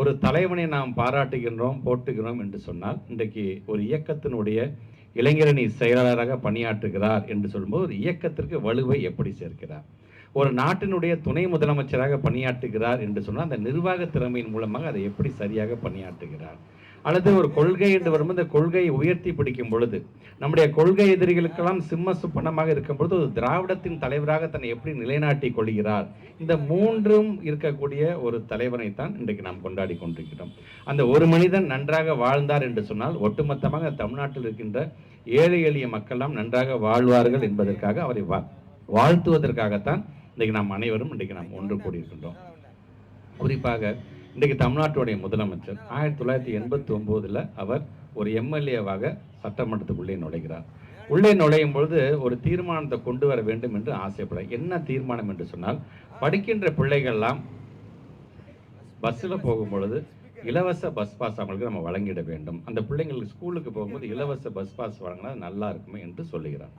ஒரு தலைவனை நாம் பாராட்டுகின்றோம் போட்டுகிறோம் என்று சொன்னால் இன்றைக்கு ஒரு இயக்கத்தினுடைய இளைஞரணி செயலாளராக பணியாற்றுகிறார் என்று சொல்லும்போது ஒரு இயக்கத்திற்கு வலுவை எப்படி சேர்க்கிறார்? ஒரு நாட்டினுடைய துணை முதலமைச்சராக பணியாற்றுகிறார் என்று சொன்னால் அந்த நிர்வாக திறமையின் மூலமாக அதை எப்படி சரியாக பணியாற்றுகிறார்? அல்லது ஒரு கொள்கை என்று வரும்போது இந்த கொள்கையை உயர்த்தி பிடிக்கும் பொழுது நம்முடைய கொள்கை எதிரிகளுக்கெல்லாம் சிம்ம சுப்பனமாக இருக்கும் பொழுது ஒரு திராவிடத்தின் தலைவராக தன்னை எப்படி நிலைநாட்டி கொள்கிறார்? இந்த மூன்றும் இருக்கக்கூடிய ஒரு தலைவனைத்தான் இன்றைக்கு நாம் கொண்டாடி கொண்டிருக்கிறோம். அந்த ஒரு மனிதன் நன்றாக வாழ்ந்தார் என்று சொன்னால் ஒட்டுமொத்தமாக தமிழ்நாட்டில் இருக்கின்ற ஏழை எளிய மக்கள்லாம் நன்றாக வாழ்வார்கள் என்பதற்காக அவரை வா வாழ்த்துவதற்காகத்தான் இன்றைக்கு நாம் அனைவரும் இன்றைக்கு நாம் ஒன்று கூடியிருக்கின்றோம். குறிப்பாக இன்றைக்கு தமிழ்நாட்டுடைய முதலமைச்சர் ஆயிரத்தி தொள்ளாயிரத்தி எண்பத்தி ஒம்போதில் அவர் ஒரு எம்எல்ஏவாக சட்டமன்றத்துக்குள்ளே நுழைகிறார். உள்ளே நுழையும் பொழுது ஒரு தீர்மானத்தை கொண்டு வர வேண்டும் என்று ஆசைப்பட. என்ன தீர்மானம் என்று சொன்னால் படிக்கின்ற பிள்ளைகள்லாம் பஸ்ஸில் போகும் பொழுது இலவச பஸ் பாஸ் அவங்களுக்கு நம்ம வழங்கிட வேண்டும். அந்த பிள்ளைங்களுக்கு ஸ்கூலுக்கு போகும்போது இலவச பஸ் பாஸ் வழங்கினா நல்லா இருக்குமே என்று சொல்லுகிறார்.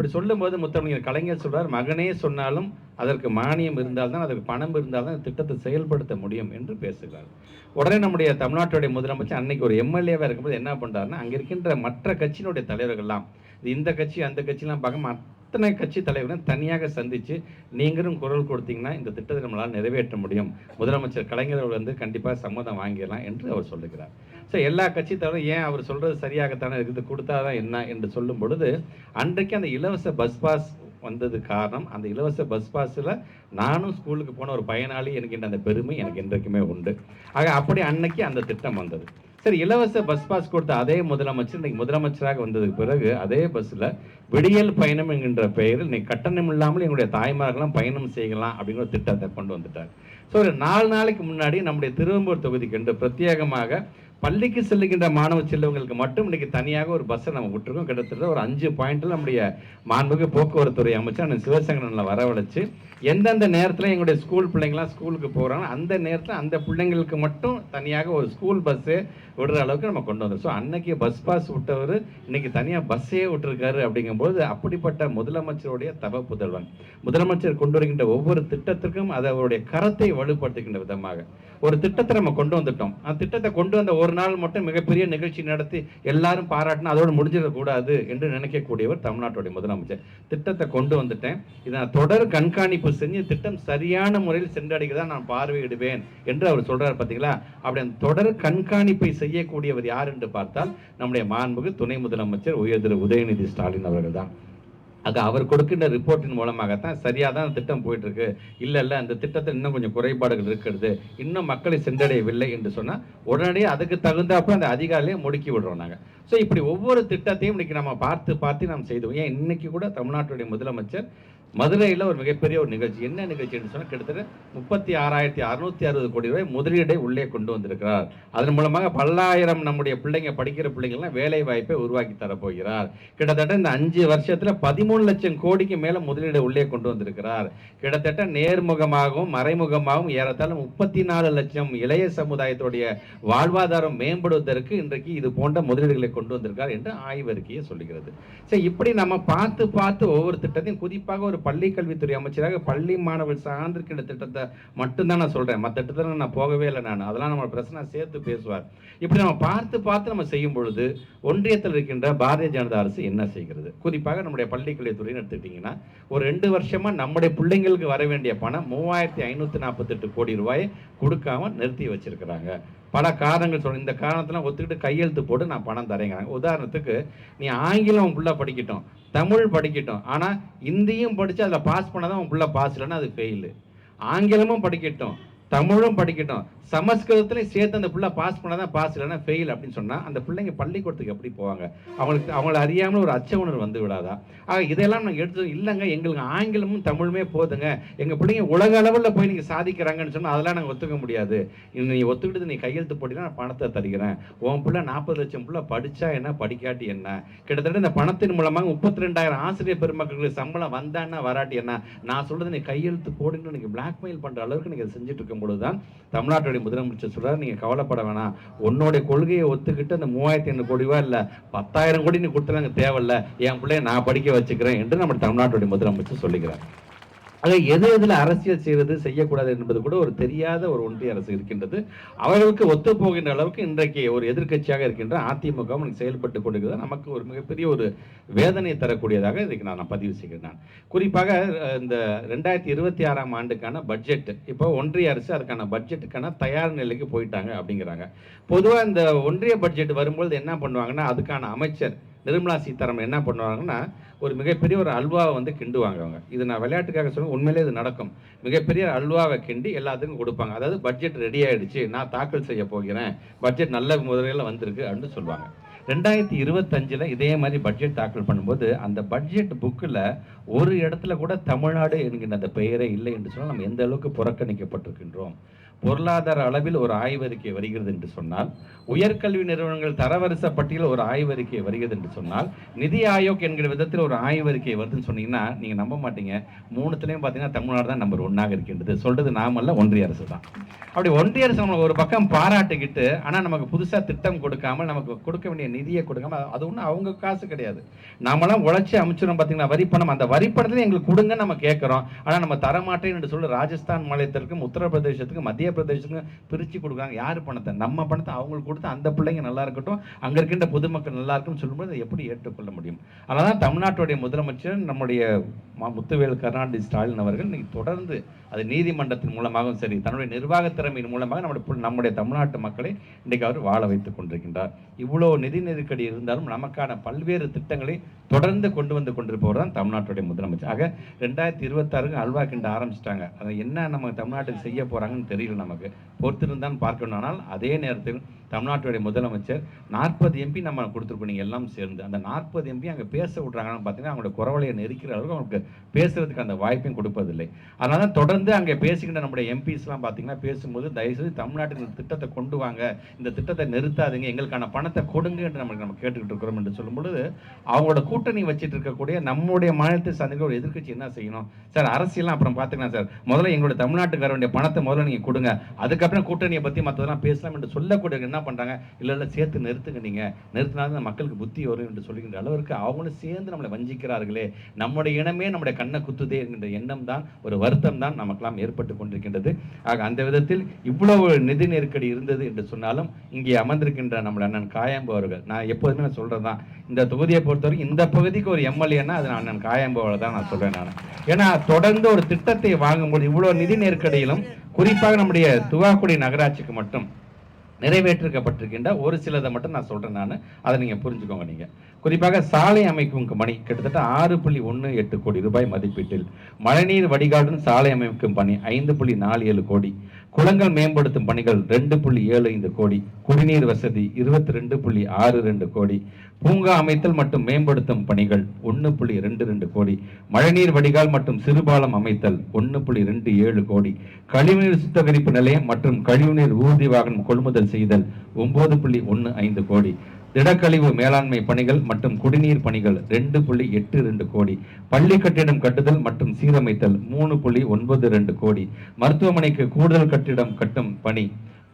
அப்படி சொல்லும்போது முத்தமிழர் கலைஞர் சொல்றார் மகனே சொன்னாலும் அதற்கு மானியம் இருந்தால்தான் அதற்கு பணம் இருந்தால்தான் தான் திட்டத்தை செயல்படுத்த முடியும் என்று பேசுகிறார். உடனே நம்முடைய தமிழ்நாட்டுடைய முதலமைச்சர் அன்னைக்கு ஒரு எம்எல்ஏவாக இருக்கும்போது என்ன பண்ணுறாருன்னா அங்கே இருக்கின்ற மற்ற கட்சியினுடைய தலைவர்கள்லாம் இது இந்த கட்சி அந்த கட்சிலாம் பார்க்க அத்தனை கட்சி தலைவரும் தனியாக சந்தித்து நீங்களும் குரல் கொடுத்தீங்கன்னா இந்த திட்டத்தை நம்மளால் நிறைவேற்ற முடியும். முதலமைச்சர் கலைஞர் வந்து கண்டிப்பாக சம்மதம் வாங்கிடலாம் என்று அவர் சொல்லுகிறார். ஸோ எல்லா கட்சி தலைவரும் ஏன் அவர் சொல்கிறது சரியாகத்தானே இருக்குது கொடுத்தாதான் என்ன என்று சொல்லும் பொழுது அன்றைக்கு அந்த இலவச பஸ் பாஸ் வந்தது காரணம் அந்த இலவச பஸ் பாஸில் நானும் ஸ்கூலுக்கு போன ஒரு பயனாளி எனக்கு அந்த பெருமை எனக்கு என்றைக்குமே உண்டு. ஆக அப்படி அன்னைக்கு அந்த திட்டம் வந்தது. சரி இலவச பஸ் பாஸ் கொடுத்த அதே முதலமைச்சர் இன்னைக்கு முதலமைச்சராக வந்ததுக்கு பிறகு அதே பஸ்ஸில் விடியல் பயணம் என்கின்ற பெயரில் இன்னைக்கு கட்டணம் இல்லாமல் எங்களுடைய தாய்மார்கள்லாம் பயணம் செய்யலாம் அப்படிங்கிற ஒரு திட்டத்தை கொண்டு வந்துட்டார். ஸோ ஒரு நாலு நாளைக்கு முன்னாடி நம்முடைய திருவம்பூர் தொகுதிக்கு என்று பிரத்யேகமாக பள்ளிக்கு செல்லுகின்ற மாணவ செல்வங்களுக்கு மட்டும் இன்றைக்கி தனியாக ஒரு பஸ்ஸை நம்ம விட்டுருக்கோம். கிட்டத்தட்ட ஒரு அஞ்சு பாயிண்ட்டில் நம்முடைய மாண்புக்கு போக்குவரத்துறை அமைச்சர் அந்த சிவசங்கரனில் வரவழைச்சு எந்தெந்த நேரத்தில் எங்களுடைய ஸ்கூல் பிள்ளைங்களாம் ஸ்கூலுக்கு போகிறாங்க அந்த நேரத்தில் அந்த பிள்ளைங்களுக்கு மட்டும் தனியாக ஒரு ஸ்கூல் பஸ்ஸே விடுற அளவுக்கு நம்ம கொண்டு வந்தோம். ஸோ அன்னைக்கு பஸ் பாஸ் விட்டவர் இன்னைக்கு தனியாக பஸ்ஸே விட்டுருக்காரு அப்படிங்கும்போது அப்படிப்பட்ட முதலமைச்சருடைய தவ புதல்வன். முதலமைச்சர் கொண்டு வருகின்ற ஒவ்வொரு திட்டத்திற்கும் அது அவருடைய கரத்தை வலுப்படுத்துகின்ற விதமாக. ஒரு திட்டத்தை நம்ம கொண்டு வந்துட்டோம். அந்த திட்டத்தை கொண்டு வந்த ஒரு நாள் மட்டும் மிகப்பெரிய நிகழ்ச்சி நடத்தி எல்லாரும் பாராட்டினா அதோடு முடிஞ்சிடக்கூடாது என்று நினைக்கக்கூடியவர் தமிழ்நாட்டுடைய முதலமைச்சர். திட்டத்தை கொண்டு வந்துட்டேன். இதை நான் தொடர் கண்காணிப்பு செஞ்ச திட்டம் சரியான முறையில் சென்றடைகிறதா நான் பார்வையிடுவேன் என்று அவர் சொல்றார் பார்த்தீங்களா அப்படி அந்த தொடர் கண்காணிப்பை செய்யக்கூடியவர் யார் என்று பார்த்தால் நம்முடைய மாண்புக்கு துணை முதலமைச்சர் உயர்திரு உதயநிதி ஸ்டாலின் அவர்கள் தான். அது அவர் கொடுக்கின்ற ரிப்போர்ட்டின் மூலமாகத்தான் சரியாக தான் அந்த திட்டம் போயிட்டு இருக்கு இல்லை இல்லை அந்த திட்டத்தில் இன்னும் கொஞ்சம் குறைபாடுகள் இருக்கிறது. இன்னும் மக்களை சென்றடையவில்லை என்று சொன்னால் உடனடியே அதுக்கு தகுந்தாப்புல அந்த அதிகாரியை முடுக்கி விடுறோம் நாங்கள் ஸோ இப்படி ஒவ்வொரு திட்டத்தையும் இன்னைக்கு நம்ம பார்த்து பார்த்து நாம் செய்தோம் ஏன் இன்னைக்கு கூட தமிழ்நாட்டுடைய முதலமைச்சர் மதுரையில் ஒரு மிகப்பெரிய ஒரு நிகழ்ச்சி. என்ன நிகழ்ச்சின்னு சொன்னால் கிட்டத்தட்ட முப்பத்தி ஆறாயிரத்தி அறுநூத்தி அறுபது கோடி ரூபாய் முதலீடை உள்ளே கொண்டு வந்திருக்கிறார். அதன் மூலமாக பல்லாயிரம் நம்முடைய பிள்ளைங்க படிக்கிற பிள்ளைங்கள்லாம் வேலை வாய்ப்பை உருவாக்கி தரப்போகிறார். கிட்டத்தட்ட இந்த அஞ்சு வருஷத்தில் பதிமூணு லட்சம் கோடிக்கு மேலே முதலீடு உள்ளே கொண்டு வந்திருக்கிறார். கிட்டத்தட்ட நேர்முகமாகவும் மறைமுகமாகவும் ஏறத்தாழ முப்பத்தி நாலு லட்சம் இளைய சமுதாயத்துடைய வாழ்வாதாரம் மேம்படுவதற்கு இன்றைக்கு இது போன்ற முதலீடுகளை கொண்டு வந்திருக்கார் என்று ஆய்வறிக்கையை சொல்லுகிறது. சரி இப்படி நம்ம பார்த்து பார்த்து ஒவ்வொரு திட்டத்தையும் குறிப்பாக ஒரு பள்ளிக்கல்வித்துறை அமைச்சராக பள்ளி மாணவர் சார்ந்திருக்கின்ற திட்டத்தை மட்டும்தான் நான் சொல்கிறேன் மற்ற திட்டத்தில் நான் போகவே இல்லை நான். அதெல்லாம் நம்ம பிரச்சனை சேர்த்து பேசுவார். இப்படி நம்ம பார்த்து பார்த்து நம்ம செய்யும் பொழுது ஒன்றியத்தில் இருக்கின்ற பாரதிய ஜனதா அரசு என்ன செய்கிறது? குறிப்பாக நம்முடைய பள்ளிக்கல்வித்துறைன்னு எடுத்துக்கிட்டிங்கன்னா ஒரு ரெண்டு வருஷமாக நம்முடைய பிள்ளைங்களுக்கு வர வேண்டிய பணம் மூவாயிரத்தி ஐநூற்றி நாற்பத்தெட்டு கோடி ரூபாயை கொடுக்காம நிறுத்தி வச்சிருக்கிறாங்க. பல காரணங்கள் சொல்லணும் இந்த காரணத்தெல்லாம் ஒத்துக்கிட்டு கையெழுத்து போட்டு நான் பணம் தரேங்கிறாங்க உதாரணத்துக்கு நீ ஆங்கிலம் உன் புள்ள படிக்கட்டும் தமிழ் படிக்கட்டும் ஆனால் இந்தியும் படித்து அதில் பாஸ் பண்ணாதான் உன் புள்ள பாஸ் இல்லைன்னா அது ஃபெயிலு ஆங்கிலமும் படிக்கட்டும் தமிழும் படிக்கட்டும். சமஸ்கிருதத்துலையும் சேர்த்து அந்த பிள்ளை பாஸ் பண்ணால் தான் பாஸ் இல்லைன்னா ஃபெயில் அப்படின்னு சொன்னால் அந்த பிள்ளைங்க பள்ளிக்கூடத்துக்கு எப்படி போவாங்க? அவங்களுக்கு அவங்கள அறியாமல் ஒரு அச்ச உணர்வு வந்து விடாதா? ஆக இதெல்லாம் நாங்கள் எடுத்து இல்லைங்க எங்களுக்கு ஆங்கிலமும் தமிழுமே போதுங்க. எங்கள் பிள்ளைங்க உலக அளவில் போய் நீங்கள் சாதிக்கிறாங்கன்னு சொன்னால் அதெல்லாம் நாங்கள் ஒத்துக்க முடியாது. இன்னும் நீ ஒத்துக்கிட்டு நீ கையெழுத்து போட்டினா நான் பணத்தை தருகிறேன். உன் பிள்ளை நாற்பது லட்சம் பிள்ளை படித்தா என்ன படிக்காட்டி என்ன? கிட்டத்தட்ட இந்த பணத்தின் மூலமாக முப்பத்தி ரெண்டாயிரம் ஆசிரியர் பெருமக்களுக்கு சம்பளம் வந்தான்னா வராட்டி என்ன? நான் சொல்கிறது நீ கையெழுத்து போடுன்னு நீங்கள் பிளாக்மெயில் பண்ணுற அளவுக்கு நீங்கள் செஞ்சுட்டு இருக்க பொழுது தான் தமிழ்நாட்டுடைய முதலமைச்சர் சொல்றாரு நீங்கள் கவலைப்பட வேணாம். உன்னோடைய கொள்கையை ஒத்துக்கிட்டு அந்த மூவாயிரத்தி ஐநூறு கோடி ரூபாய் இல்லை பத்தாயிரம் கோடி நீ கொடுத்துருங்க தேவையில்ல. என் பிள்ளைய நான் படிக்க வச்சுக்கிறேன் என்று நம்ம தமிழ்நாட்டுடைய முதலமைச்சர் சொல்லிக்கிறேன் ஆக எது எதில் அரசியல் செய்வது செய்யக்கூடாது என்பது கூட ஒரு தெரியாத ஒரு ஒன்றிய அரசு இருக்கின்றது. அவர்களுக்கு ஒத்து போகின்ற அளவுக்கு இன்றைக்கு ஒரு எதிர்க்கட்சியாக இருக்கின்ற அதிமுகவும் செயல்பட்டு கொண்டிருக்கிறது. நமக்கு ஒரு மிகப்பெரிய ஒரு வேதனை தரக்கூடியதாக இதுக்கு நான் பதிவு செய்கிறேன் நான். குறிப்பாக இந்த ரெண்டாயிரத்தி இருபத்தி ஆறாம் ஆண்டுக்கான பட்ஜெட் இப்போ ஒன்றிய அரசு அதுக்கான பட்ஜெட்டுக்கான தயார் நிலைக்கு போயிட்டாங்க அப்படிங்கிறாங்க. பொதுவாக இந்த ஒன்றிய பட்ஜெட் வரும்பொழுது என்ன பண்ணுவாங்கன்னா அதுக்கான அமைச்சர் நிர்மலா சீதாராமன் என்ன பண்ணுவாங்கன்னா ஒரு மிகப்பெரிய ஒரு அல்வாவை வந்து கிண்டுவாங்க அவங்க. இது நான் விளையாட்டுக்காக சொல்லுவேன் உண்மையிலே இது நடக்கும். மிகப்பெரிய அல்வாவை கிண்டி எல்லாத்துக்கும் கொடுப்பாங்க. அதாவது பட்ஜெட் ரெடி ஆகிடுச்சு நான் தாக்கல் செய்ய போகிறேன் பட்ஜெட் நல்ல முறையில் வந்திருக்கு அப்படின்னு சொல்லுவாங்க. ரெண்டாயிரத்தி இருபத்தஞ்சில் இதே மாதிரி பட்ஜெட் தாக்கல் பண்ணும்போது அந்த பட்ஜெட் புக்கில் ஒரு இடத்துல கூட தமிழ்நாடு என்கின்ற அந்த பெயரே இல்லை என்று சொன்னால் நம்ம எந்த அளவுக்கு புறக்கணிக்கப்பட்டிருக்கின்றோம்? பொருளாதார அளவில் ஒரு ஆய்வறிக்கை வருகிறது என்று சொன்னால் உயர்கல்வி நிறுவனங்கள் தரவரிசை பட்டியல் ஒரு ஆய்வறிக்கை வருகிறது என்று சொன்னால் நிதி ஆயோக் என்கிற விதத்தில் ஒரு ஆய்வறிக்கை வருதுன்னு சொன்னீங்கன்னா நீங்கள் நம்ப மாட்டீங்க. மூணுத்துலேயும் பார்த்தீங்கன்னா தமிழ்நாடு தான் நம்பர் ஒன்றாக இருக்கின்றது. சொல்கிறது நாமல்ல ஒன்றிய அரசு தான். அப்படி ஒன்றிய அரசு நம்ம ஒரு பக்கம் பாராட்டிக்கிட்டு ஆனால் நமக்கு புதுசாக திட்டம் கொடுக்காம நமக்கு கொடுக்க வேண்டிய நிதியை கொடுக்காம அது ஒன்றும் அவங்க காசு கிடையாது. நாமெல்லாம் உழைச்சி அமைச்சிடும் பார்த்தீங்கன்னா வரி பணம். அந்த வரி எங்களுக்கு கொடுங்க நம்ம கேட்குறோம். ஆனால் நம்ம தரமாட்டேன் என்று சொல்லி ராஜஸ்தான் மாநிலத்திற்கும் உத்தரப்பிரதேசத்துக்கும் மத்திய பிரதேசத்துக்கும் பிரிச்சு கொடுக்குறாங்க. யார் பணத்தை? நம்ம பணத்தை அவங்களுக்கு கொடுத்து அந்த பிள்ளைங்க நல்லா இருக்கட்டும். அங்க இருக்கின்ற பொதுமக்கள் நல்லா இருக்கும்னு சொல்லும்போது அதை எப்படி ஏற்றுக்கொள்ள முடியும்? அதனால தான் தமிழ்நாட்டுடைய முதலமைச்சர் நம்முடைய முத்துவேல் கருணாநிதி ஸ்டாலின் அவர்கள் இன்னைக்கு தொடர்ந்து அது நீதிமன்றத்தின் மூலமாகவும் சரி தன்னுடைய நிர்வாக திறமையின் மூலமாக நம்முடைய நம்முடைய தமிழ்நாட்டு மக்களை இன்றைக்கு அவர் வாழ வைத்துக் கொண்டிருக்கின்றார். இவ்வளோ நிதி நெருக்கடி இருந்தாலும் நமக்கான பல்வேறு திட்டங்களை தொடர்ந்து கொண்டு வந்து கொண்டிருப்பவர் தான் தமிழ்நாட்டுடைய முதலமைச்சர். ஆக ரெண்டாயிரத்தி இருபத்தாறுக்கு அல்வா கிண்ட ஆரம்பிச்சிட்டாங்க. அதை என்ன நம்ம தமிழ்நாட்டுக்கு செய்ய போகிறாங்கன்னு தெரியல நமக்கு. பொறுத்திருந்தான் பார்க்கணும். ஆனால் அதே நேரத்தில் தமிழ்நாட்டுடைய முதலமைச்சர் நாற்பது எம்பி நம்ம கொடுத்துருக்கோம். நீங்கள் எல்லாம் சேர்ந்து. அந்த நாற்பது எம்பி அங்கே பேச விட்றாங்கன்னு பார்த்தீங்கன்னா அவங்களோட குறவலையை நெருக்கிற அளவுக்கு அவங்களுக்கு பேசுறதுக்கு அந்த வாய்ப்பையும் கொடுப்பதில்லை. அதனால தான் தொடர்ந்து அங்கே பேசுகின்ற நம்முடைய எம்பிஸ்லாம் பார்த்தீங்கன்னா பேசும்போது தயவுசெய்து தமிழ்நாட்டில் இந்த திட்டத்தை கொண்டு வாங்க இந்த திட்டத்தை நிறுத்தாதுங்க எங்களுக்கான பணத்தை கொடுங்க என்று நம்ம கேட்டுக்கிட்டு இருக்கிறோம் என்று சொல்லும் பொழுது அவங்களோட கூட்டணி வச்சிட்டு இருக்கக்கூடிய நம்முடைய மாநிலத்தை சார்ந்த ஒரு எதிர்க்கட்சி என்ன செய்யணும்? சார் அரசியலாம் அப்புறம் பார்த்துக்கலாம் சார். முதல்ல எங்களுடைய தமிழ்நாட்டுக்கு வர வேண்டிய பணத்தை முதல்ல நீங்கள் கொடுங்க. அதுக்கப்புறம் கூட்டணியை பற்றி மற்றதெல்லாம் பேசலாம் என்று சொல்லக்கூடிய என்ன பண்ணுறாங்க இல்லை இல்லை சேர்த்து நிறுத்துங்க நீங்கள் நிறுத்தினாதான் மக்களுக்கு புத்தி வரும் என்று சொல்லுகின்ற அளவிற்கு அவங்களும் சேர்ந்து நம்மளை வஞ்சிக்கிறார்களே. நம்முடைய இனமே நம்ம நம்முடைய கண்ணை குத்துதே என்கின்ற எண்ணம் தான் ஒரு வருத்தம் தான் நமக்கெல்லாம் ஏற்பட்டு கொண்டிருக்கின்றது. ஆக அந்த விதத்தில் இவ்வளவு நிதி நெருக்கடி இருந்தது என்று சொன்னாலும் இங்கே அமர்ந்திருக்கின்ற நம்முடைய அண்ணன் காயம்பு அவர்கள் நான் எப்போதுமே நான் சொல்கிறது தான் இந்த தொகுதியை பொறுத்தவரைக்கும் இந்த பகுதிக்கு ஒரு எம்எல்ஏன்னா அது நான் அண்ணன் காயம்பு அவர்கள் தான் நான் சொல்கிறேன் நான். ஏன்னா தொடர்ந்து ஒரு திட்டத்தை வாங்கும்போது இவ்வளோ நிதி நெருக்கடியிலும் குறிப்பாக நம்முடைய துவாக்குடி நகராட்சிக்கு மட்டும் நிறைவேற்றிருக்கப்பட்டிருக்கின்ற ஒரு சிலதை மட்டும் நான் சொல்றேன் நான். அதை நீங்க புரிஞ்சுக்கோங்க நீங்க. குறிப்பாக சாலை அமைக்கும் பணி கிட்டத்தட்ட ஆறு புள்ளி ஒன்று எட்டு கோடி ரூபாய் மதிப்பீட்டில். மழைநீர் வடிகாலும் சாலை அமைக்கும் பணி ஐந்து புள்ளி நாலு ஏழு கோடி. குளங்கள் மேம்படுத்தும் பணிகள் ரெண்டு புள்ளி ஏழு ஐந்து கோடி குடிநீர் வசதி இருபத்தி ரெண்டு புள்ளி ஆறு ரெண்டு கோடி பூங்கா அமைத்தல் மற்றும் மேம்படுத்தும் பணிகள் ஒன்று புள்ளி ரெண்டு ரெண்டு கோடி மழைநீர் வடிகால் மற்றும் சிறுபாலம் அமைத்தல் ஒன்று புள்ளி ரெண்டு ஏழு கோடி கழிவுநீர் சுத்திகரிப்பு நிலையம் மற்றும் கழிவுநீர் ஊர்தி வாகனம் கொள்முதல் செய்தல் ஒன்பது புள்ளி ஒன்று ஐந்து கோடி திடக்கழிவு மேலாண்மை பணிகள் மற்றும் குடிநீர் பணிகள் ரெண்டு புள்ளி எட்டு ரெண்டு கோடி. பள்ளி கட்டிடம் கட்டுதல் மற்றும் சீரமைத்தல் மூணு புள்ளி ஒன்பது ரெண்டு கோடி. மருத்துவமனைக்கு கூடுதல் கட்டிடம் கட்டும் பணி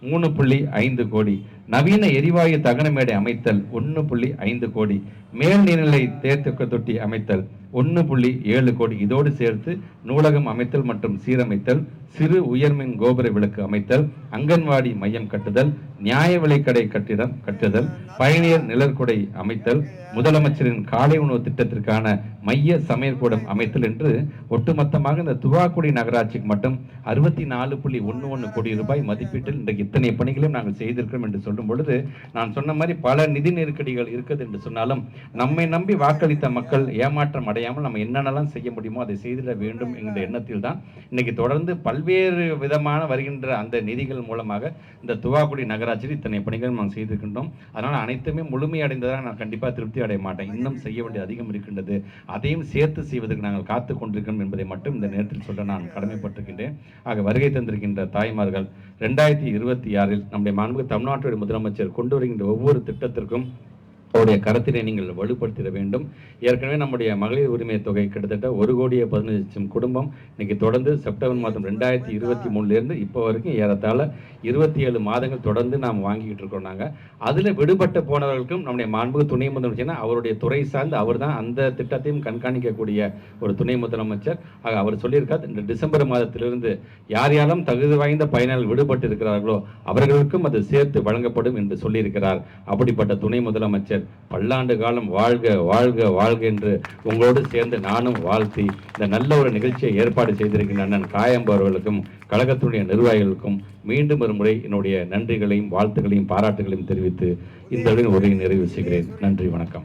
மூணு புள்ளி ஐந்து கோடி. நவீன எரிவாயு தகனமேடை அமைத்தல் ஒன்று புள்ளி ஐந்து கோடி. மேல் நீர்நிலை தேர்த்தக்க தொட்டி அமைத்தல் ஒன்று புள்ளி ஏழு கோடி. இதோடு சேர்த்து நூலகம் அமைத்தல் மற்றும் சீரமைத்தல் சிறு உயர்மின் கோபுர விளக்கு அமைத்தல் அங்கன்வாடி மையம் கட்டுதல் நியாய விலைக்கடை கட்டிடம் கட்டுதல் பயணியர் நிழற்குடை அமைத்தல் முதலமைச்சரின் காலை உணவு திட்டத்திற்கான மைய சமையற்கூடம் அமைத்தல் என்று ஒட்டுமொத்தமாக இந்த துவாக்குடி நகராட்சிக்கு மட்டும் அறுபத்தி நாலு புள்ளி ஒன்று ஒன்று கோடி ரூபாய் மதிப்பீட்டில் இன்றைக்கு இத்தனை பணிகளையும் நாங்கள் செய்திருக்கிறோம் என்று சொல்லும் பொழுது நான் சொன்ன மாதிரி பல நிதி நெருக்கடிகள் இருக்குது என்று சொன்னாலும் நம்மை நம்பி வாக்களித்த மக்கள் ஏமாற்றம் அடையாமல் நம்ம என்னென்னலாம் செய்ய முடியுமோ அதை செய்திட வேண்டும் என்கிற எண்ணத்தில் தான் இன்னைக்கு தொடர்ந்து பல்வேறு விதமான வருகின்ற அந்த நிதிகள் மூலமாக இந்த துவாக்குடி நகராட்சியில் இத்தனை பணிகள் நாம் செய்திருக்கின்றோம். அதனால் அனைத்துமே முழுமையடைந்ததாக நான் கண்டிப்பாக திருப்தி அடைய மாட்டேன். இன்னும் செய்ய வேண்டிய அதிகம் இருக்கின்றது. அதையும் சேர்த்து செய்வதற்கு நாங்கள் காத்து கொண்டிருக்கிறோம் என்பதை மட்டும் இந்த நேரத்தில் சொல்ல நான் கடமைப்பட்டிருக்கின்றேன். ஆக வருகை தந்திருக்கின்ற தாய்மார்கள் ரெண்டாயிரத்தி இருபத்தி ஆறில் நம்முடைய மாண்பு தமிழ்நாட்டுடைய முதலமைச்சர் கொண்டு வருகின்ற ஒவ்வொரு திட்டத்திற்கும் அவருடைய கருத்தினை நீங்கள் வலுப்படுத்திட வேண்டும். ஏற்கனவே நம்முடைய மகளிர் உரிமை தொகை கிட்டத்தட்ட ஒரு கோடியே பதினஞ்சு லட்சம் குடும்பம் இன்னைக்கு தொடர்ந்து செப்டம்பர் மாதம் ரெண்டாயிரத்தி இருபத்தி மூணுலேருந்து இப்போ வரைக்கும் ஏறத்தாழ இருபத்தி ஏழு மாதங்கள் தொடர்ந்து நாம் வாங்கிக்கிட்டு இருக்கோம் நாங்கள் அதில் விடுபட்டு போனவர்களுக்கும் நம்முடைய மாண்புக்கு துணை முதலமைச்சர்னா அவருடைய துறை சார்ந்து அவர் தான் அந்த திட்டத்தையும் கண்காணிக்கக்கூடிய ஒரு துணை முதலமைச்சர். ஆக அவர் சொல்லியிருக்கார் இந்த டிசம்பர் மாதத்திலிருந்து யார் யாரும் தகுதி வாய்ந்த பயனாளர்கள் விடுபட்டு இருக்கிறார்களோ அவர்களுக்கும் அது சேர்த்து வழங்கப்படும் என்று சொல்லியிருக்கிறார். அப்படிப்பட்ட துணை முதலமைச்சர் பல்லாண்டு காலம் வாழ்க வாழ்க வாழ்க என்று உங்களோடு சேர்ந்து நானும் வாழ்த்தி இந்த நல்ல ஒரு நிகழ்ச்சியை ஏற்பாடு செய்திருக்கின்ற அண்ணன் காயம்பு அவர்களுக்கும் கழகத்தினுடைய நிர்வாகிகளுக்கும் மீண்டும் ஒரு முறை என்னுடைய நன்றிகளையும் வாழ்த்துக்களையும் பாராட்டுகளையும் தெரிவித்து இந்த உரையை நிறைவு செய்கிறேன். நன்றி வணக்கம்.